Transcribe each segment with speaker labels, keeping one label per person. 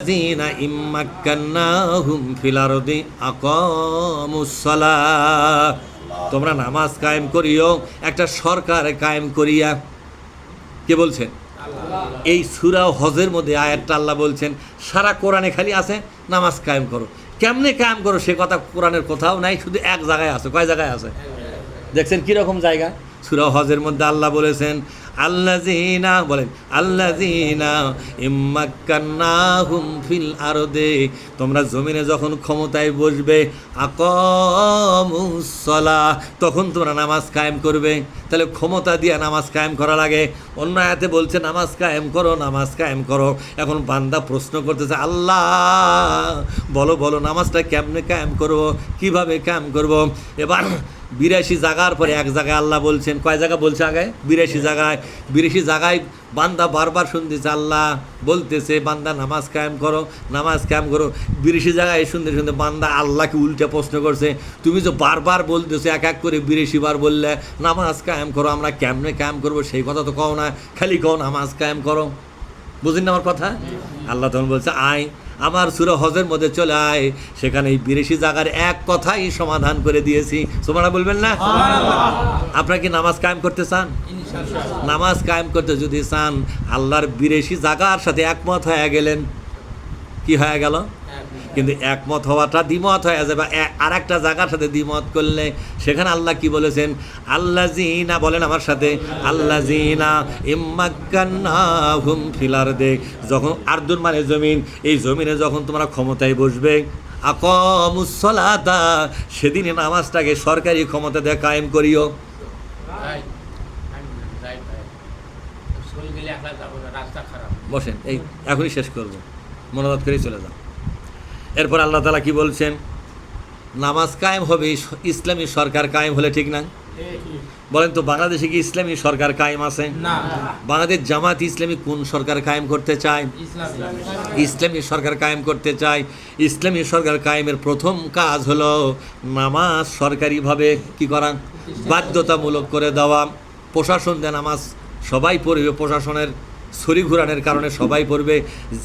Speaker 1: الذين إن مكناهم في الأرض أقاموا الصلاة তোমরা নামাজ কায়েম করিও একটা সরকার কায়েম করিয়া কে বলছেন এই সুরা হজের মধ্যে আয়াতটা আল্লাহ বলছেন সারা কোরআনে খালি আছে নামাজ কায়েম করো কেমনে কায়েম করো সে কথা কোরআনের কোথাও নাই শুধু এক জায়গায় আছে কয় জায়গায় আছে দেখছেন কীরকম জায়গা সুরা হজের মধ্যে আল্লাহ বলেছেন আল্লাহ জিনা বলেন আল্লাহ জিনা ইম্মাক্কান্নাহুম ফিল আরদে, তোমরা জমিনে যখন ক্ষমতায় বসবে আকমুসলা তখন তোমরা নামাজ কায়েম করবে। তাহলে ক্ষমতা দিয়ে নামাজ কায়েম করা লাগে। অন্য আয়াতে বলছে, নামাজ কায়েম করো, নামাজ কায়েম করো। এখন বান্দা প্রশ্ন করতেছে, আল্লাহ, বলো বলো, নামাজটা কেমনে কায়েম করব? কীভাবে কায়েম করব? এবার বিরাশি জায়গার পরে এক জায়গায় আল্লাহ বলছেন কয় জায়গা বলছে আগে? বিরাশি জায়গায় বিরাশি জায়গায় বান্দা বারবার শুনতেছে আল্লাহ বলতেছে বান্দা নামাজ কায়েম করো নামাজ কায়েম করো। বিরাশি জায়গায় শুনতে শুনতে বান্দা আল্লাহকে উল্টে প্রশ্ন করছে তুমি যে বারবার বলতেছো এক এক করে বিরাশি বার বললে নামাজ কায়েম করো আমরা কেমনে কায়েম করব? সেই কথা তো কও না খালি কও নামাজ কায়েম করো। বুঝলেন না আমার কথা? আল্লাহ তখন বলছে আয় আমার সুর হজের মধ্যে চলে আয়। সেখানে এই বিরেশি জাগার এক কথাই সমাধান করে দিয়েছি। তোমরা বলবেন না? আপনারা কি নামাজ কায়েম করতে চান? নামাজ কায়েম করতে যদি চান আল্লাহর বিরেশি জাগার সাথে একমত হয়ে গেলেন। কি হয়ে গেল? কিন্তু একমত হওয়াটা দ্বিমত হয়ে যাবে। আর একটা জায়গার সাথে দ্বিমত করলে সেখানে আল্লাহ কি বলেছেন? আল্লাহ জিনা বলেন আমার সাথে আল্লাহ জিনা ইম্মাক্কান্না হুম ফিলার দে যখন আর্দুর মানে জমিন এই জমিনে যখন তোমরা ক্ষমতায় বসবে আকমুসলাতা সেদিনে নামাজটাকে সরকারি ক্ষমতা দিয়ে কায়েম করিও। বসেন এই এখনই শেষ করব। মনোবাদ করেই চলে যান এরপর আল্লাহ তালা কি বলছেন? নামাজ কায়েম হবে ইসলামী সরকার কায়েম হলে ঠিক না বলেন তো বাংলাদেশে কি ইসলামী সরকার কায়েম আছে? বাংলাদেশ জামাত ইসলামী কোন সরকার কায়েম করতে চায়?
Speaker 2: ইসলামী।
Speaker 1: সরকার কায়েম করতে চায়। ইসলামী সরকার কায়েমের প্রথম কাজ হলো নামাজ সরকারিভাবে কি করা। বাধ্যতামূলক করে দেওয়া। প্রশাসন দিয়ে নামাজ সবাই পড়বে প্রশাসনের ছড়ি ঘুরানোর কারণে সবাই পড়বে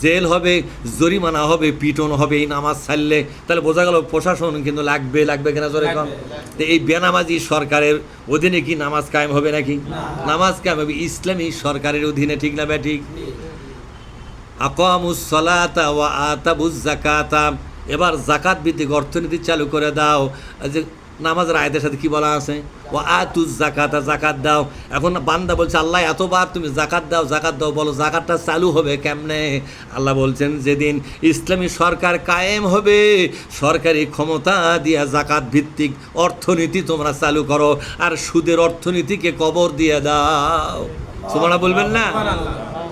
Speaker 1: জেল হবে জরিমানা হবে পিটন হবে এই নামাজ ছাড়লে। তাহলে বোঝা গেল প্রশাসন কিন্তু লাগবে লাগবে কিনা জোরে কম? তো এই বেনামাজি সরকারের অধীনে কি নামাজ কায়েম হবে নাকি? নামাজ কায়েম হবে ইসলামী সরকারের অধীনে ঠিক না ব্যাঠিক আকামুস সলাতা ওয়া আতাবুজ জাকাতা এবার জাকাত ভিত্তিক অর্থনীতি চালু করে দাও। যে নামাজের আয়তের সাথে কি বলা আছে? ও আতুজ জাকাতা জাকাত দাও। এখন বান্দা বলছে আল্লাহ এতবার তুমি জাকাত দাও জাকাত দাও বলো জাকাতটা চালু হবে কেমনে? আল্লাহ বলছেন যেদিন ইসলামী সরকার কায়েম হবে সরকারি ক্ষমতা দিয়া জাকাত ভিত্তিক অর্থনীতি তোমরা চালু করো আর সুদের অর্থনীতিকে কবর দিয়ে দাও। তোমরা বলবেন না?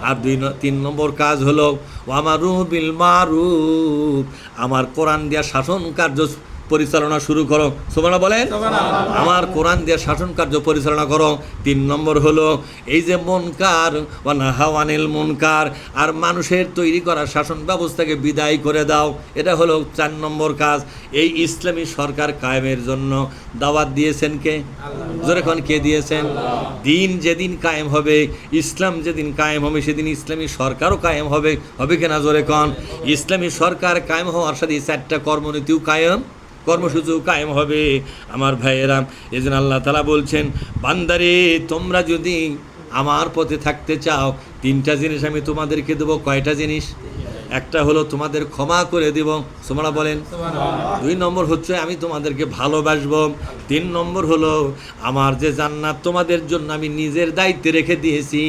Speaker 1: আর দুই তিন নম্বর কাজ হলো আমারু বিল মারুফ। আমার কোরআন দিয়া শাসন কার্য পরিচালনা শুরু করো। সোমানা বলেন? আমার কোরআন দিয়া শাসন কার্য পরিচালনা করো। তিন নম্বর হলো এই যে মনকার ওয়ানাহাওয়ানিল মনকার আর মানুষের তৈরি করা শাসন ব্যবস্থাকে বিদায় করে দাও। এটা হলো চার নম্বর কাজ। এই ইসলামী সরকার কায়েমের জন্য দাওয়াত দিয়েছেন কে? যখন কে দিয়েছেন? দিন যেদিন কায়েম হবে ইসলাম যেদিন কায়েম হবে সেদিন ইসলামী সরকারও কায়েম হবে। হবে কিনা জোরে কন? ইসলামী সরকার কায়েম হওয়ার সাথে চারটা কর্মনীতিও কায়েম কর্মসূচিও কায়েম হবে। আমার ভাইয়েরা এই জন্য আল্লাহ তালা বলছেন বান্দারে তোমরা যদি আমার পথে থাকতে চাও তিনটা জিনিস আমি তোমাদেরকে দেবো। কয়টা জিনিস? একটা হলো তোমাদের ক্ষমা করে দিব। তোমরা বলেন। দুই নম্বর হচ্ছে আমি তোমাদেরকে ভালোবাসবো। তিন নম্বর হলো আমার যে জান্নাত তোমাদের জন্য আমি নিজের দায়িত্বে রেখে দিয়েছি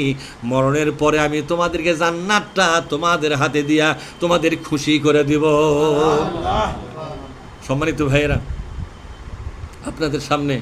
Speaker 1: মরণের পরে আমি তোমাদেরকে জান্নাতটা তোমাদের হাতে দিয়া তোমাদের খুশি করে দিব। সম্মানিত ভাইয়েরা আপনাদের সামনে